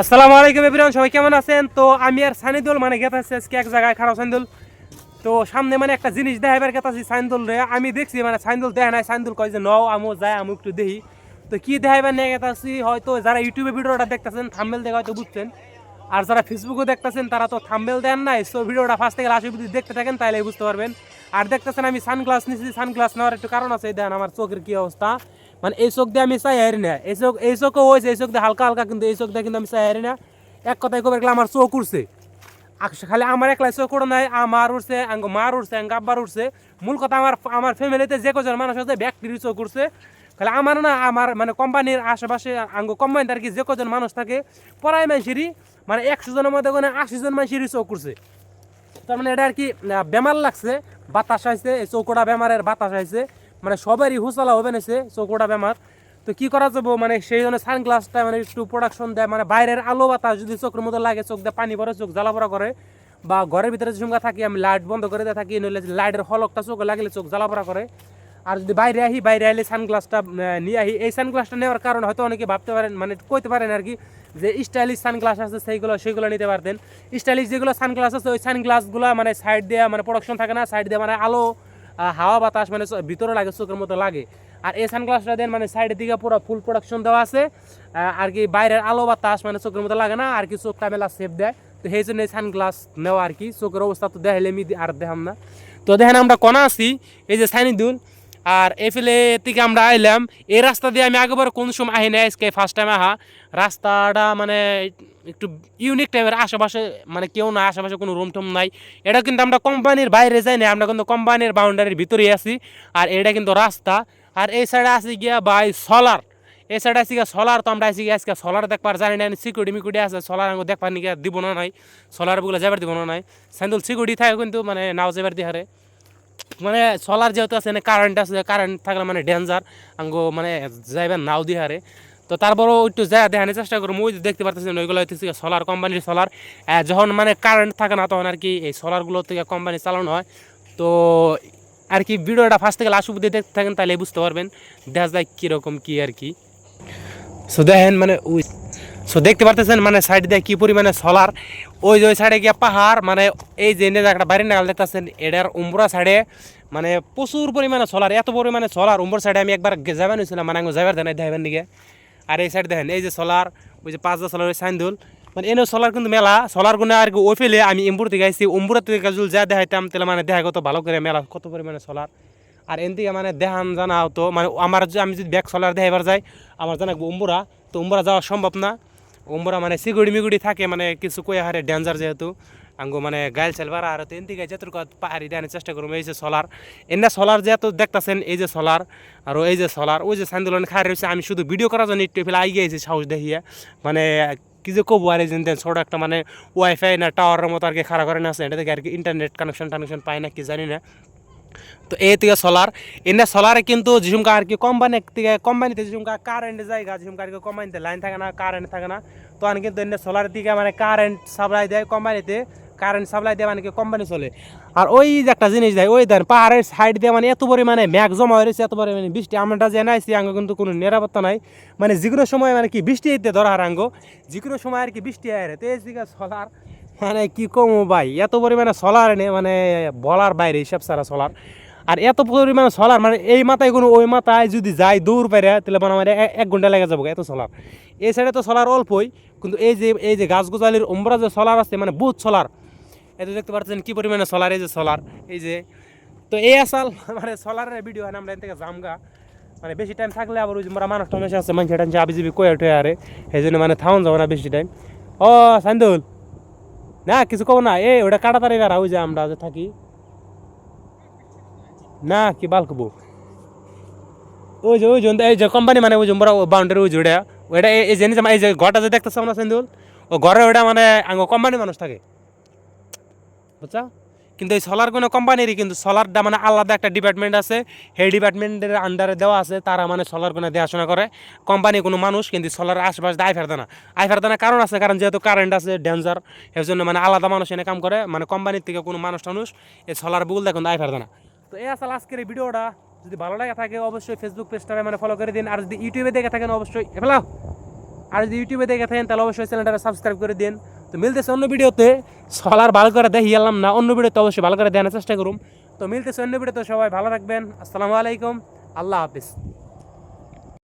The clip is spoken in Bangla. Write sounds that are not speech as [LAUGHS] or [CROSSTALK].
আসসালামু আলাইকুম এভরিওয়ান, সবাই কেমন আছেন? তো আমি আর সানিদুল মানে গেতাছি আজকে এক জায়গায়, খারাপ সানিদুল। তো সামনে মানে একটা জিনিস দেখাবার গেতাছি সাইন্দুল রে। আমি দেখছি মানে সাইন্দুল দেয় নাই সাইন্দুল কয় যে, নও, আমু, যাই, আমি, একটু দেখি। তো কি দেখাইবার নিয়ে গেতাছি হয়তো যারা ইউটিউবে ভিডিওটা দেখতেছেন থাম্বেল দেখে হয়তো বুঝছেন। আর যারা ফেসবুকে দেখতেছেন, তারা তো থাম্বেল দেন নাই সো ভিডিওটা ফার্স্ট থেকে লাস্ট অবধি দেখতে থাকেন তাইলে বুঝতে পারবেন। আর দেখতেছেন, আমি সানগ্লাস নিয়েছি সানগ্লাস নেওয়ার একটু কারণ আছে দেখেন আমার চোখের কি অবস্থা। মানে এই চোখ দিয়ে আমি চাই হারি না। এই চোখ এই চোখও হয়েছে, এই চোখ দিয়ে হালকা হালকা, কিন্তু এই চোখ দিয়ে কিন্তু আমি চাই হারি না। এক কথায় কবে আমার চোখ উঠছে খালি আমার একলাই চোখ উঠে নাই, আমার উঠছে আঙ্গ মার উঠছে আঙ্গ আব্বার উঠছে মূল কথা আমার আমার ফ্যামিলিতে যে কজন মানুষ আছে, ব্যক্তির চোখ উঠছে খালি আমার না, আমার মানে কোম্পানির আশেপাশে আঙ্গ কোম্পানিতে আর কি যে কজন মানুষ থাকে পড়াই মানুষেরই মানে একশো জনের মধ্যে কোনো আশি জন মানুষেরই চোখ উঠছে তার মানে এটা আর কি বেমার লাগছে, বাতাস আইছে এই চৌকোটা বেমারের বাতাস আইছে মানে সবারই হুসলা হবে নেছে চৌকোটা বেমার। তো কি করা যাব? মানে সেই জন্য সানগ্লাসটা মানে একটু প্রোডাকশন দেয় মানে বাইরের আলো বাতাস যদি চোখের মধ্যে লাগে, চোখ দিয়ে পানি পড়ে, চোখ জ্বালা জ্বালাপড়া করে, বা ঘরের ভিতরে সঙ্গে থাকি, আমি লাইট বন্ধ করে দিয়ে থাকি, নইলে লাইটের হলকটা চোখে লাগলে চোখ জ্বালাপড়া করে। আর যদি বাইরে আহি, বাইরে আইলে সানগ্লাসটা নিয়ে আহি, এই সানগ্লাসটা নেওয়ার কারণে হয়তো অনেকে ভাবতে পারেন মানে কইতে পারেন আর কি, যে স্টাইলিশ সানগ্লাস আছে, সেইগুলো সেইগুলো নিতে পারতেন। স্টাইলিশ যেগুলো সানগ্লাস আছে, ওই সানগ্লাসগুলো মানে সাইড দিয়ে মানে প্রোডাকশন থাকে না সাইড দিয়ে মানে আলো হাওয়া বাতাস মানে ভিতরে লাগে, চোখের মতো লাগে। আর এই সানগ্লাসটা দেন মানে সাইডের দিকে পুরো ফুল প্রোডাকশন দেওয়া আছে। আর কি বাইরের আলো বাতাস মানে চোখের মতো লাগে না, আর কি চোখটা মেলা সেফ দেয়। তো সেই জন্য সানগ্লাস নেওয়া আর কি, চোখের অবস্থা তো দেখাইলে আমি আর দেখাম না। তো দেখেন আমরা কনা আছি, এই যে সাইনিদুল আর এফেলে থেকে আমরা আইলাম। এই রাস্তা দিয়ে আমি আগেবার কোন সময় আহি নাই, আজকে ফার্স্ট টাইম আহা। রাস্তাটা মানে একটু ইউনিক টাইপের আশেপাশে মানে কেউ না আশেপাশে কোনো রুম টুম নাই। এটা কিন্তু আমরা কোম্পানির বাইরে যাই না আমরা কিন্তু কোম্পানির বাউন্ডারির ভিতরেই আছি। আর এটা কিন্তু রাস্তা। আর এই সাইডে আছে গিয়া বাই সোলার এই সাইডে আছে গিয়া সোলার তো আমরা আছি গিয়া আজকে সোলার দেখবার জানি না সিকিউরিটি মিকুইটি আছে সোলার আঙ্গো দেখবার নিকে দিব না নাই। সোলার বগুলো যাবার দিব না নাই। স্যান্ডুল সিকিউরিটি থাকে কিন্তু মানে নাও যাবার দিহারে। মানে সোলার যেহেতু আছে কারেন্ট আছে কারেন্ট থাকলে মানে ডেঞ্জার আঙ্গো মানে যাইবার নাও দিহারে। তো তারপরও একটু যা দেখানোর চেষ্টা করব ওই দেখতে পারতেছেন ওইগুলো হচ্ছে সোলার কোম্পানির সোলার যখন মানে কারেন্ট থাকে না, তখন আর কি এই সোলারগুলো থেকে কোম্পানি চালানো হয়। তো আর কি ভিডিওটা ফার্স্ট থেকে লাস্ট অব্দি দেখতে থাকেন তাহলে বুঝতে পারবেন, দেখা যায় কীরকম কী আর কি। সো দেখেন মানে ওই সো দেখতে পারতেছেন মানে সাইড দিয়ে কি পরিমাণে সোলার ওই যে ওই সাইডে গিয়ে পাহাড় মানে এই যে একটা বাড়ির নাগাল দেখতেছেন এটার উম্বরা সাইডে মানে প্রচুর পরিমাণে সোলার এত পরিমাণে সোলার উম্বর সাইডে আমি একবার যাবেন হয়েছিলাম মানে যাবার দেন দেখাবেন দিকে। আর এই সাইড দেখেন, এই যে সোলার ওই যে পাঁচটা সোলার ওই সাইন্দুল। মানে এনে সোলার কিন্তু মেলা সোলার গুনে আর কি ওই ফেলে আমি এম্বুর থেকে আইসি উম্বুর থেকে যদি যা দেখাইতাম, তাহলে মানে দেখা কত ভালো করে মেলা, কত পরিমাণে সোলার আর এন থেকে মানে দেখান জানা হতো মানে আমার আমি যদি ব্যাগ সোলার দেখাইবার যাই, আমার জানা উম্বুরা তো উম্বুরা যাওয়া সম্ভব না। উম্বুরা মানে সিগুড়ি মিগুড়ি থাকে মানে কিছু কই হারে ডেঞ্জার যেহেতু আঙ্গো মানে গাইল চালবার আর তো এন থেকে যতটুকু পাহাড়ি দেখানোর চেষ্টা করব এই যে সোলার এনে সোলার যেহেতু দেখতেছেন এই যে সোলার আর এই যে সোলার ওই যে সান্দোলন খাই রয়েছে আমি শুধু ভিডিও করার জন্য একটু ফেলে আই গিয়েছি সাহস দেখিয়ে মানে কি যে কবু আর দেন ছোটো একটা মানে ওয়াইফাই না টাওয়ারের মতো আর কি খারাপ করে না আছে এটা থেকে আর কি ইন্টারনেট কানেকশন টানেকশন পায় না কি জানি না তো এই থেকে সোলার এনে সোলারে কিন্তু যেসুমকা আর কি কোম্পানি থেকে কোম্পানিতে যেসুমকা কারেন্ট জায়গা যেসুমকা আর কি কোম্পানিতে লাইন থাকে না কারেন্ট থাকে না। তখন কিন্তু এনে সোলার দিকে মানে কারেন্ট সাপ্লাই দেয় কোম্পানিতে কারেন্ট সাপ্লাই দিয়ে মানে কি কোম্পানি চলে। আর ওই যে একটা জিনিস দেয়, ওই দেন পাহাড়ের সাইড দিয়ে মানে এত পরিমাণে ম্যাগ জমা হয়ে রয়েছে, এত পরিমাণে বৃষ্টি। আমরা যে নাইছি আঙ্গ কিন্তু কোনো নিরাপত্তা নাই। মানে যে কোনো সময় মানে কি বৃষ্টি হইতে ধরা আর আঙ্গ। যে কোনো সময় আর কি বৃষ্টি আয় তো এই সোলার মানে কি কমো ভাই? এত পরিমাণে সোলার এনে মানে বলার বাইরে হিসাব সারা সোলার আর এত পরিমাণে সোলার মানে এই মাথায় কোনো, ওই মাথায় যদি যাই দূর পাইরে তাহলে মানে আমার এক ঘণ্টা লেগে যাব এত সোলার এই সাইডে তো সোলার অল্পই, কিন্তু এই যে এই যে গাছ গোছালির উমরা যে সোলার আছে মানে বহুত সোলার এত দেখতে পাচ্ছেন কি পরিমাণে সোলার এই যে সোলার এই যে। তো এই আসাল [LAUGHS] মানে সোলারের ভিডিও হয় আমরা এখান থেকে জামগা মানে বেশি টাইম থাকলে আবার ওই যে মোরা মানুষ টানুষ আছে মানুষ টানছে আবি জিবি কয়ে উঠে আরে। সেই জন্য মানে থাউন যাব না বেশি টাইম ও সান্দুল না, কিছু কব না, এই ওটা কাটা তারি বেড়া ওই যে আমরা যে থাকি। না, কি বাল কবো? ওই যে, ওই জন এই যে কোম্পানি মানে ওই যে মোরা বাউন্ডারি ওই যে ওইটা এই- জেনে নিচে এই যে ঘরটা যে দেখতেছ না সেন্দুল, ও ঘরে ওটা মানে আঙ্গ কোম্পানি মানুষ থাকে। বুঝছা? কিন্তু এই সোলার কোনো কোম্পানিরই কিন্তু সোলারটা মানে আলাদা একটা ডিপার্টমেন্ট আছে। সেই ডিপার্টমেন্টের আন্ডারে দেওয়া আছে, তারা মানে সোলার কোনো দেখাশোনা করে। কোম্পানি কোনো মানুষ কিন্তু সোলার আশেপাশে আই ফেরত না। আই ফেরত না কারণ আছে, কারণ যেহেতু কারেন্ট আছে ডেঞ্জার এর জন্য মানে আলাদা মানুষ এনে কাম করে। মানে কোম্পানির থেকে কোনো মানুষ টানুষ এই সোলার বুল দেখুন আই ফেরত না তো এই আসলে আজকের এই ভিডিওটা যদি ভালো লাগে থাকে অবশ্যই ফেসবুক পেজটারে মানে ফলো করে দিন। আর যদি ইউটিউবে দেখে থাকেন অবশ্যই এফেলাও আর যদি ইউটিউবে দেখে থাকেন, তাহলে অবশ্যই চ্যানেলটা সাবস্ক্রাইব করে দিন। তো মিলতেছে অন্য ভিডিওতে সলার ভালো করে দেখি, এলাম না। অন্য ভিডিওতে অবশ্যই ভালো করে দেওয়ার চেষ্টা করুন তো মিলতেছে অন্য ভিডিওতে সবাই ভালো রাখবেন আসসালামু আলাইকুম। আল্লাহ হাফিজ।